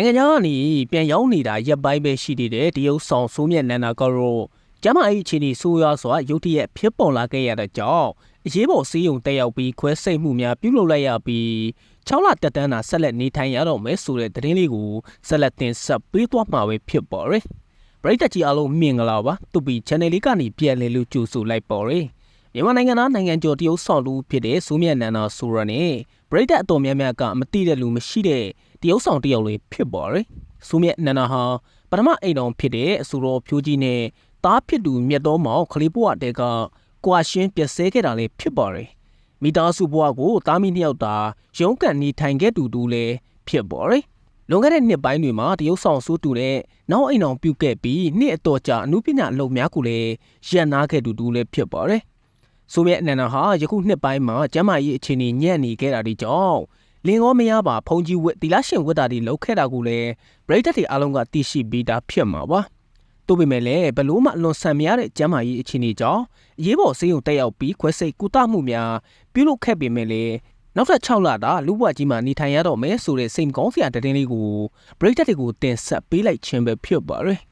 နိုင်ငံခြားကနေပြန်ရောက်နေတာရက်ပိုင်းပဲရှိသေးတယ်တရုတ်ဆောင်ဆိုးမြတ်နန္ဒာကတော့ကျမအဲ့အခြေအနေဆိုးရွားစွာရုတ်တရက်ဖြစ်ပေါ်လာခဲ့ရတဲ့ကြောင့်အရေးပေါ်စီးရုံတက်ရောက်ပြီးခွဲစိတ်မှုများပြုလုပ်လိုက်ရပြီး6လတက်တန်းတာဆက်လက်နေထိုင်ရတော့မယ်ဆိုတဲ့သတင်းလေးကိုဆက်လက်တင်ဆက်ပေးသွားမှာပဲဖြစ်ပါရယ်ပရိသတ်ကြီးအားလုံးမင်္ဂလာပါတူပီ channel လေးကနေပြန်လည်လို့ကြိုဆိုလိုက်ပါရယ် မြန်မာနိုင်ငံသားနိုင်ငံကျော်တရုတ်ဆောင်လူဖြစ်တဲ့ဆိုးမြတ်နန္ဒာဆိုရနဲ့ပရိသတ်အတော်များများကမသိတဲ့လူမရှိတဲ့တရုတ်ဆောင်တယောက်လေးဖြစ်ပါရယ်ဆိုးမြတ်နန္ဒာဟာပထမအိမ်တော်ဖြစ်တဲ့အဆိုတော်ဖြိုးကြီးနဲ့တားဖြစ်သူမြတ်တော်မောင်ခလေးဘွားတဲကကွာရှင်းပြက်ဆဲခဲ့တာလေးဖြစ်ပါရယ်မိသားစုဘွားကိုတားမိနှစ်ယောက်သာရုံးကန်နေထိုင်ခဲ့တူတူလည်းဖြစ်ပါရယ်လွန်ခဲ့တဲ့နှစ်ပိုင်းတွေမှာတရုတ်ဆောင်ဆိုးတူတဲ့နောက်အိမ်အောင်ပြုတ်ခဲ့ပြီးနှစ်အတော်ကြာအမှုပညာအလုပ်များကိုလည်းရန်နာခဲ့တူတူလည်းဖြစ်ပါရယ် ဆိုမြတ်အနန္ဒာဟာယခုနှစ်ပိုင်းမှာကျမ်းမာရေးအခြေအနေညံ့နေခဲ့တာဒီကြောင့်လင်ကောမရပါဖုန်ကြီးဝက်တီလာရှင်ဝက်တာဒီလောက်ခဲ့တာကိုလည်းပရိသတ်တွေအားလုံးကသိရှိပြီးသားဖြစ်မှာပါတို့ပေမဲ့လည်းဘလို့မှအလွန်ဆန်မရတဲ့ကျမ်းမာရေးအခြေအနေကြောင့်အရေးပေါ်ဆေးရုံတက်ရောက်ပြီးခွဲစိတ်ကုသမှုများပြုလုပ်ခဲ့ပေမဲ့လည်းနောက်ထပ်6လတာလူ့ဘဝကြီးမှာနေထိုင်ရတော့မယ်ဆိုတဲ့စိတ်ကောင်းစရာသတင်းလေးကိုပရိသတ်တွေကိုတင်ဆက်ပေးလိုက်ခြင်းပဲဖြစ်ပါရယ်